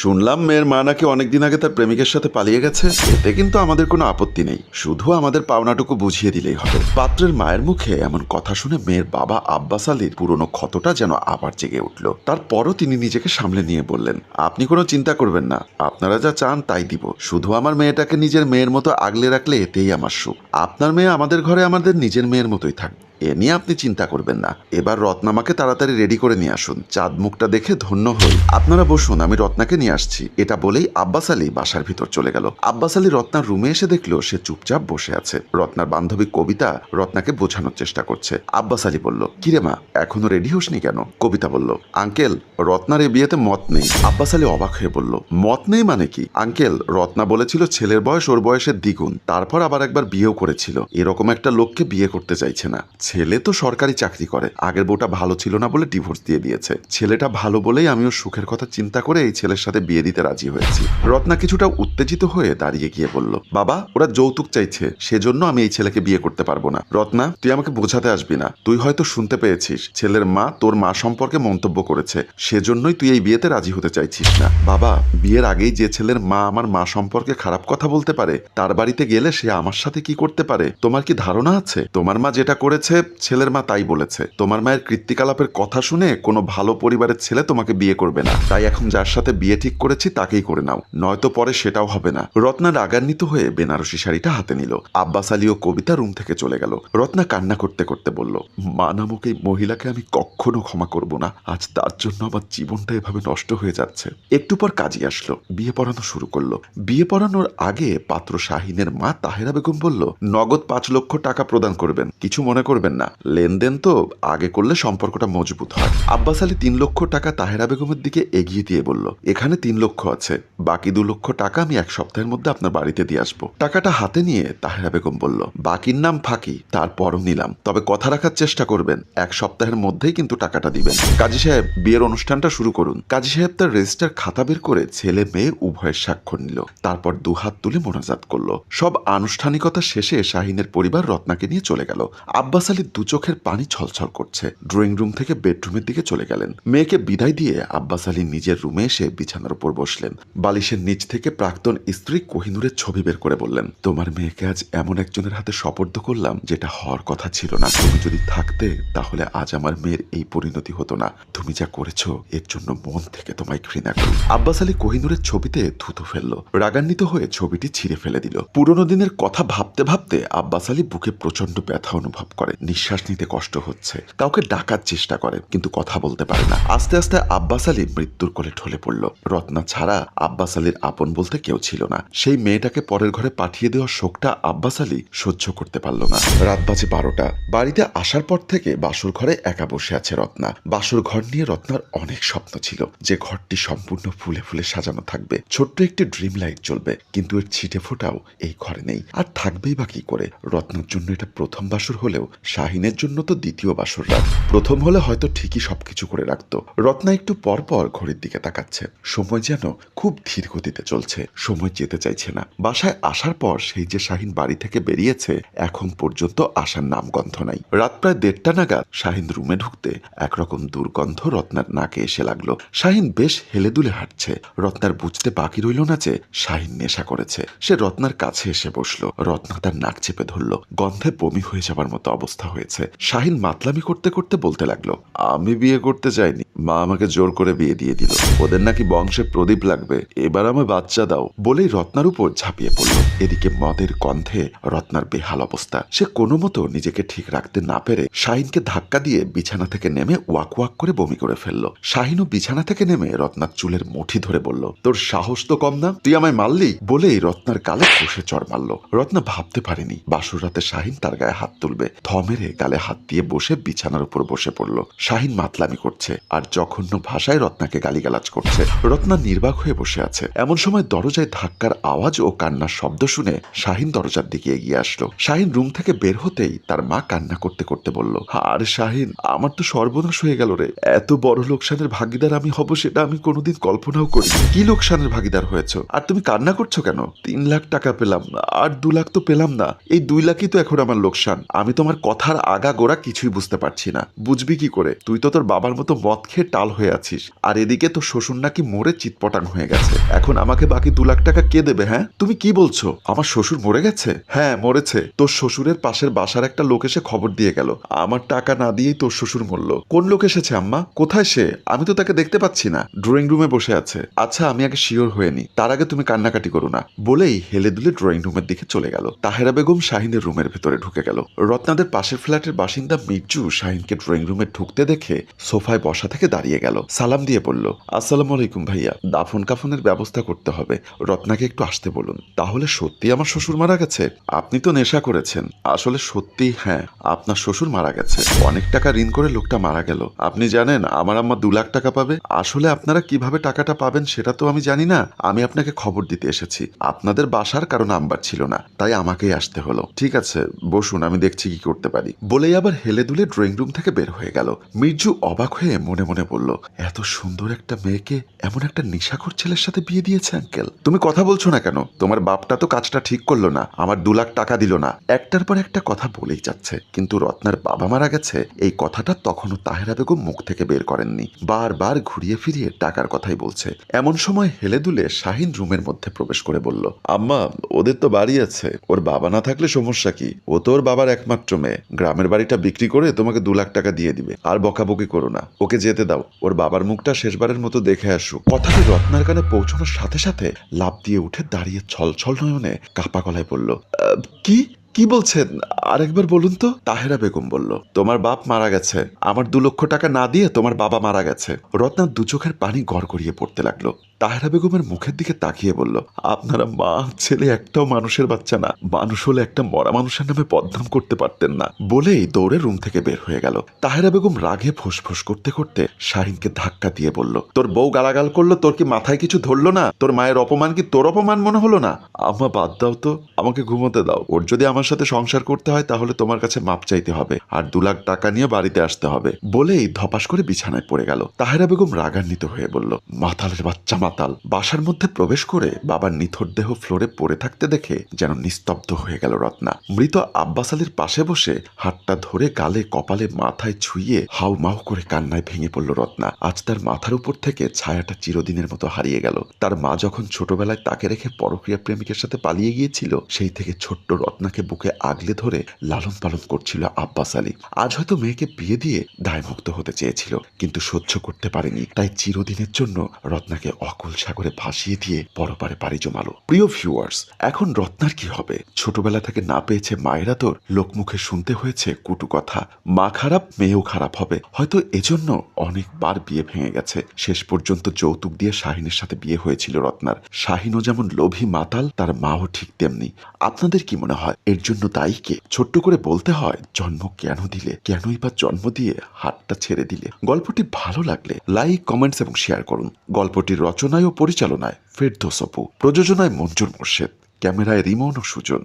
শুনলাম মেয়ের মা নাকি অনেকদিন আগে তার প্রেমিকের সাথে পালিয়ে গেছে। এতে কিন্তু আমাদের কোনো আপত্তি নেই। শুধু আমাদের পাওনাটুকু বুঝিয়ে দিলেই হবে। পাত্রের মায়ের মুখে এমন কথা শুনে মেয়ের বাবা আব্বাস আলীর পুরনো ক্ষতটা যেন আবার জেগে উঠল। তারপরও তিনি নিজেকে সামলে নিয়ে বললেন, আপনি কোনো চিন্তা করবেন না। আপনারা যা চান তাই দিব। শুধু আমার মেয়েটাকে নিজের মেয়ের মতো আগলে রাখলে এতেই আমার সুখ। আপনার মেয়ে আমাদের ঘরে আমাদের নিজের মেয়ের মতোই থাকবে। এ নিয়ে আপনি চিন্তা করবেন না। এবার রত্নামাকে তাড়াতাড়ি রেডি করে নিয়ে আসুন। চাঁদ মুখটা দেখে ধন্য হই। আপনারা বসুন, আমি রত্নাকে নিয়ে আসছি। এটা বলেই আব্বাস আলী বাসার ভিতর চলে গেল। আব্বাস আলী রত্নার রুমে এসে দেখল সে চুপচাপ বসে আছে। রত্নার বান্ধবী কবিতা রত্নাকে বোঝানোর চেষ্টা করছে। আব্বাস আলী বলল, কিরে মা, এখনও রেডি হসনি কেন? কবিতা বলল, আঙ্কেল, রত্নার এ বিয়েতে মত নেই। আব্বাস আলী অবাক হয়ে বলল, মত নেই মানে কি? আঙ্কেল, রত্না বলেছিল ছেলের বয়স ওর বয়সের দ্বিগুণ। তারপর আবার একবার বিয়েও করেছিল। এরকম একটা লোককে বিয়ে করতে চাইছে না। ছেলে তো সরকারি চাকরি করে। আগের বউটা ভালো ছিল না বলে ডিভোর্স দিয়ে দিয়েছে। ছেলেটা ভালো বলেই আমিও সুখের কথা চিন্তা করে এই ছেলের সাথে বিয়ে দিতে রাজি হয়েছি। রত্না কিছুটা উত্তেজিত হয়ে দাঁড়িয়ে গিয়ে বলল, বাবা, ওরা যৌতুক চাইছে, সেজন্য আমি এই ছেলেকে বিয়ে করতে পারব না। রত্না, তুই আমাকে বোঝাতে আসবি না। তুই হয়তো শুনতে পেয়েছিস, ছেলের মা তোর মা সম্পর্কে মন্তব্য করেছে, সেজন্যই তুই এই বিয়েতে রাজি হতে চাইছিস না। বাবা, বিয়ের আগেই যে ছেলের মা আমার মা সম্পর্কে খারাপ কথা বলতে পারে, তার বাড়িতে গেলে সে আমার সাথে কি করতে পারে? তোমার কি ধারণা আছে? তোমার মা যেটা করেছে ছেলের মা তাই বলেছে। তোমার মায়ের কৃত্তিকালাপের কথা শুনে কোনো ভালো পরিবারের ছেলে তোমাকে বিয়ে করবে না। তাই এখন যার সাথে বিয়ে ঠিক করেছি তাকেই করে নাও। নয়তো পরে সেটাও হবে না। রত্না রাগান্বিত হয়ে বেনারসি শাড়িটা হাতে নিল। আব্বাস আলী ও কবিতা রুম থেকে চলে গেল। রত্না কান্না করতে করতে বলল, মা নামক এই মহিলাকে আমি কখনো ক্ষমা করব না। আজ তার জন্য আমার জীবনটা এভাবে নষ্ট হয়ে যাচ্ছে। একটু পর কাজী আসলো। বিয়ে পড়ানো শুরু করল। বিয়ে পড়ানোর আগে পাত্র শাহিনের মা তাহেরা বেগম বলল, নগদ পাঁচ লক্ষ টাকা প্রদান করবেন। কিছু মনে করবেন না। লেনদেন তো আগে করলে সম্পর্কটা মজবুত হয়। আব্বাস আলী তিন লক্ষ টাকা তাহেরা বেগমের দিকে এগিয়ে দিয়ে বলল, এখানে তিন লক্ষ আছে। বাকি দু লক্ষ টাকা আমি এক সপ্তাহের মধ্যে আপনার বাড়িতে দিয়ে আসব। টাকাটা হাতে নিয়ে তাহেরা বেগম বলল, বাকির নাম ফাঁকি, তারপরও নিলাম। তবে কথা রাখার চেষ্টা করবেন। এক সপ্তাহের মধ্যেই কিন্তু টাকাটা দিবেন। কাজী সাহেব বিয়ের অনুষ্ঠানটা শুরু করুন। কাজী সাহেব তার রেজিস্টার খাতা বের করে ছেলে মেয়ে উভয়ের স্বাক্ষর নিল। তারপর দুহাত তুলে মোনাজাত করল। সব আনুষ্ঠানিকতা শেষে শাহিনের পরিবার রত্নাকে নিয়ে চলে গেল। আব্বাস আলীর দু চোখের পানি ছলছল করছে। ড্রয়িং রুম থেকে বেডরুমের দিকে চলে গেলেন। মেয়েকে বিদায় দিয়ে আব্বাস আলী নিজের রুমে এসে বিছানার উপর বসলেন। বালিশের নিচ থেকে প্রাক্তন স্ত্রী কোহিনুরের ছবি বের করে বললেন, তোমার মেয়েকে আজ এমন একজনের হাতে সপর্দ করলাম যেটা হওয়ার কথা ছিল না। তুমি যদি থাকতে, তাহলে আজ আমার মেয়ের এই পরিণতি হতো না। তুমি যা করেছ, এর জন্য মন থেকে তোমায় ঘৃণা করি। আব্বাস আলী কোহিনুরের ছবিতে থুতু ফেলল। রাগান্বিত হয়ে ছবিটি ছিঁড়ে ফেলে দিল। পুরনো দিনের কথা ভাবতে ভাবতে আব্বাস আলী বুকে প্রচণ্ড ব্যথা অনুভব করে নিঃশ্বাস নিতে কষ্ট হচ্ছে। কাউকে ডাকার চেষ্টা করে কিন্তু কথা বলতে পারে না। আস্তে আস্তে আব্বাস আলী মৃত্যুর কোলে ঢলে পড়ল। রত্না ছাড়া আব্বাস আলীর আপন বলতে কেউ ছিল না। সেই মেয়েটাকে পরের ঘরে পাঠিয়ে দেওয়া শোকটা আব্বাস আলী সহ্য করতে পারল না। রাত বাজে বারোটা। বাড়িতে আসার পর থেকে বাসুর ঘরে একা বসে আছে রত্না। বাসুর ঘর নিয়ে রত্নার অনেক স্বপ্ন ছিল। যে ঘরটি সম্পূর্ণ ফুলে ফুলে সাজানো থাকবে। ছোট্ট একটি ড্রিম লাইট জ্বলবে, কিন্তু এর ছিটে ফোটাও এই ঘরে নেই। আর থাকবেই বা কি করে? রত্নার জন্য এটা প্রথম বাসুর হলেও শাহিনের জন্য তো দ্বিতীয় বাসর রাত। প্রথম হলে হয়তো ঠিকই সবকিছু করে রাখতো। রত্না একটু পর পর ঘড়ির দিকে তাকাচ্ছে। সময় যেন খুব ধীর গতিতে চলছে। সময় যেতে চাইছে না। বাসায় আসার পর সেই যে শাহিন বাড়ি থেকে বেরিয়েছে, এখন পর্যন্ত আসার নামগন্ধ নাই। রাত প্রায় দেড়টা নাগাদ শাহিন রুমে ঢুকতে একরকম দুর্গন্ধ রত্নার নাকে এসে লাগল। শাহিন বেশ হেলে দুলে হাঁটছে। রত্নার বুঝতে বাকি রইল না যে শাহিন নেশা করেছে। সে রত্নার কাছে এসে বসল। রত্না তার নাক চেপে ধরলো। গন্ধে বমি হয়ে যাবার মতো অবস্থা। হয়েছে। শাহিন মাতলামি করতে করতে বলতে লাগল, আমি বিয়ে করতে চাইনি মা আমাকে জোর করে বিয়ে দিয়ে দিল। ওদের নাকি বংশে প্রদীপ লাগবে। এবার আমায় বাচ্চা দাও। বলেই রত্নার উপর ঝাঁপিয়ে পড়ল। এদিকে মদের গন্ধে রত্নার বেহাল অবস্থা। সে কোনো মতো নিজেকে ঠিক রাখতে না পেরে শাহিনকে ধাক্কা দিয়ে বিছানা থেকে নেমে ওয়াক ওয়াক করে বমি করে ফেলল। শাহিনও বিছানা থেকে নেমে রত্নার চুলের মুঠি ধরে বলল, তোর সাহস তো কম না? তুই আমায় মারলি? বলেই রত্নার গালে কষে চড় মারলো। রত্না ভাবতে পারেনি বাসুর রাতে শাহিন তার গায়ে হাত তুলবে। থমেরে গালে হাত দিয়ে বসে বিছানার উপর বসে পড়ল। শাহিন মাতলামি করছে আর জঘন্য ভাষায় রত্নাকে গালিগালাজ করছে। রত্না নির্বাক হয়ে বসে আছে। এমন সময় দরজায় ধাক্কার আওয়াজ ও কান্নার শব্দ শুনে শাহিন দরজার দিকে এগিয়ে আসলো। শাহিন রুম থেকে বের হতেই তার মা কান্না করতে করতে বলল, আর শাহিন, আমার তো সর্বনাশ হয়ে গেল রে। এত বড় লোকসানের ভাগিদার আমি হব সেটা আমি কোনোদিন কল্পনাও করি কি লোকসানের ভাগিদার হয়েছ? আর তুমি কান্না করছ কেন? তিন লাখ টাকা পেলাম, আর দু লাখ তো পেলাম না। এই দুই লাখই তো এখন আমার লোকসান। আমি তোমার কথা কথার আগা গোড়া কিছুই বুঝতে পারছি না। বুঝবি কি করে? তুই তো তোর বাবার মতো মদ খেয়ে টাল হয়ে আছিস। আর এদিকে তোর শ্বশুর নাকি মরে চিৎপটাং হয়ে গেছে। এখন আমাকে বাকি দু লাখ টাকা কে দেবে হ্যাঁ? তুমি কি বলছো? আমার শ্বশুর মরে গেছে? হ্যাঁ মরেছে। তোর শ্বশুরের পাশের বাসার একটা লোক এসে খবর দিয়ে গেল। আমার টাকা না দিয়েই তোর শ্বশুর মরল। কোন লোক এসেছে, আম্মা? কোথায় সে? আমি তো তাকে দেখতে পাচ্ছি না। ড্রয়িং রুমে বসে আছে। আচ্ছা আমি আগে শিওর হয়ে নি। তার আগে তুমি কান্নাকাটি করো না। বলেই হেলে দুলে ড্রয়িং রুমের দিকে চলে গেল। তাহেরা বেগম শাহিনের রুমের ভেতরে ঢুকে গেল। রত্নাদের পাশের ফ্ল্যাটের বাসিন্দা মির্জু শাহিনকে ড্রয়িং রুমে ঢুকতে দেখে সোফায় বসা থেকে দাঁড়িয়ে গেল। সালাম দিয়ে বলল, আসসালামু আলাইকুম ভাইয়া, দাফন কাফনের ব্যবস্থা করতে হবে। রত্নাকে একটু আসতে বলুন। তাহলে সত্যি আমার শ্বশুর মারা গেছে? আপনি তো নেশা করেছেন। আসলে সত্যি হ্যাঁ আপনার শ্বশুর মারা গেছে। অনেক টাকা ঋণ করে লোকটা মারা গেল। আপনি জানেন, আমার আম্মা দু লাখ টাকা পাবে। আসলে আপনারা কীভাবে টাকাটা পাবেন সেটা তো আমি জানি না। আমি আপনাকে খবর দিতে এসেছি। আপনাদের বাসার কারও নাম্বার ছিল না, তাই আমাকেই আসতে হলো। ঠিক আছে, বসুন, আমি দেখছি কি করতে পারি। বলেই আবার হেলে দুলে ড্রয়িং রুম থেকে বের হয়ে গেল। মির্জু অবাক হয়ে মনে মনে বলল, এত সুন্দর একটা মেয়েকে এমন একটা নিশাখোর ছেলের সাথে বিয়ে দিয়েছে আঙ্কেল তুমি কথা বলছো না কেন? তোমার বাপটা তো কাজটা ঠিক করল না, আমার দু লাখ টাকা দিল না। একটার পর একটা কথা বলেই যাচ্ছে। কিন্তু রত্নার বাবা মারা গেছে। এই কথাটা তখনও তাহেরা বেগম মুখ থেকে বের করেননি। বারবার ঘুরিয়ে ফিরিয়ে টাকার কথাই বলছে। এমন সময় হেলে দুলে শাহিন রুমের মধ্যে প্রবেশ করে বলল, আম্মা, ওদের তো বাড়ি আছে। ওর বাবা না থাকলে সমস্যা কি? ও তো ওর বাবার একমাত্র মেয়ে। গ্রামের বাড়িটা বিক্রি করে তোমাকে দু লাখ টাকা দিয়ে দিবে। আর বকাবকি করো না। ওকে যেতে দাও। ওর বাবার মুখটা শেষবারের মতো দেখে আসুক কথাটি রত্নার কানে পৌঁছানোর সাথে সাথে লাভ দিয়ে উঠে দাঁড়িয়ে ছলছল নয়নে কাপা গলায় বলল "আহ, কি? কি বলছেন? আরেকবার বলুন তো। তাহেরা বেগম বলল তোমার বাপ মারা গেছে। আমার দু লক্ষ টাকা না দিয়ে তোমার বাবা মারা গেছে। রত্নার দু চোখের পানি গড় গড়িয়ে পড়তে লাগল। তাহেরা বেগমের মুখের দিকে তাকিয়ে বলল, আপনারা মা, ছেলে একটাও মানুষের বাচ্চা না। মানুষ হলে একটা মরা মানুষের নামে বদনাম করতে পারতেন না। বলেই দৌড়ে রুম থেকে বের হয়ে গেল। তাহেরা বেগম রাগে ফোঁস করতে করতে শাহিনকে ধাক্কা দিয়ে বলল, তোর বউ গালাগাল করল, তোর কি মাথায় কিছু ধরলো না? তোর মায়ের অপমান কি তোর অপমান মনে হলো না? আমা বাদ দাও তো। আমাকে ঘুমোতে দাও। ওর যদি আমার সাথে সংসার করতে হয়, তাহলে তোমার কাছে মাপ চাইতে হবে। আর দু লাখ টাকা নিয়ে বাড়িতে আসতে হবে। বলেই ধপাস করে বিছানায় পড়ে গেল। তাহেরা বেগম রাগান্বিত হয়ে বলল, মাতালের বাচ্চা মাতাল বাসার মধ্যে প্রবেশ করে বাবার নিথর দেহ ফ্লোরে পড়ে থাকতে দেখে যেন নিস্তব্ধ হয়ে গেল রত্না। মৃত আব্বাস আলীর পাশে বসে হাতটা ধরে গালে কপালে মাথায় ছুঁয়ে হাউ মাউ করে কান্নায় ভেঙে পড়ল রত্না। আজ তার মাথার উপর থেকে ছায়াটা চিরদিনের মতো হারিয়ে গেল। তার মা যখন ছোটবেলায় তাকে রেখে পরক্রিয়া প্রেমিকের সাথে পালিয়ে গিয়েছিল, সেই থেকে ছোট্ট রত্নাকে বুকে আগলে ধরে লালন পালন করছিল আব্বাস আলী। আজ হয়তো মেয়েকে বিয়ে দিয়ে দায়মুক্ত হতে চেয়েছিল, কিন্তু সহ্য করতে পারেনি। তাই চিরদিনের জন্য রত্নাকে অকুল সাগরে ভাসিয়ে দিয়ে পরপারে পাড়ি জমালো। প্রিয় ভিউয়ার্স এখন রত্নার কি হবে? ছোটবেলা থেকে না পেয়েছে মায়েরা তোর লোকমুখে শুনতে হয়েছে কুটু কথা। মা খারাপ, মেয়েও খারাপ হবে। হয়তো এজন্য অনেকবার বিয়ে ভেঙে গেছে। শেষ পর্যন্ত যৌতুক দিয়ে শাহিনের সাথে বিয়ে হয়েছিল রত্নার। শাহিনও যেমন লোভী মাতাল, তার মাও ঠিক তেমনি। আপনাদের কি মনে হয়? এর জন্য দায়ী কে? ছোট্ট করে বলতে হয়, জন্ম কেন দিলে? কেনই বা জন্ম দিয়ে হাতটা ছেড়ে দিলে? গল্পটি ভালো লাগলে লাইক কমেন্টস এবং শেয়ার করুন। গল্পটির রচনায় ও পরিচালনায় ফেরদোস অপু প্রযোজনায় মঞ্জুর মোর্শেদ ক্যামেরায় রিমন ও সুজন।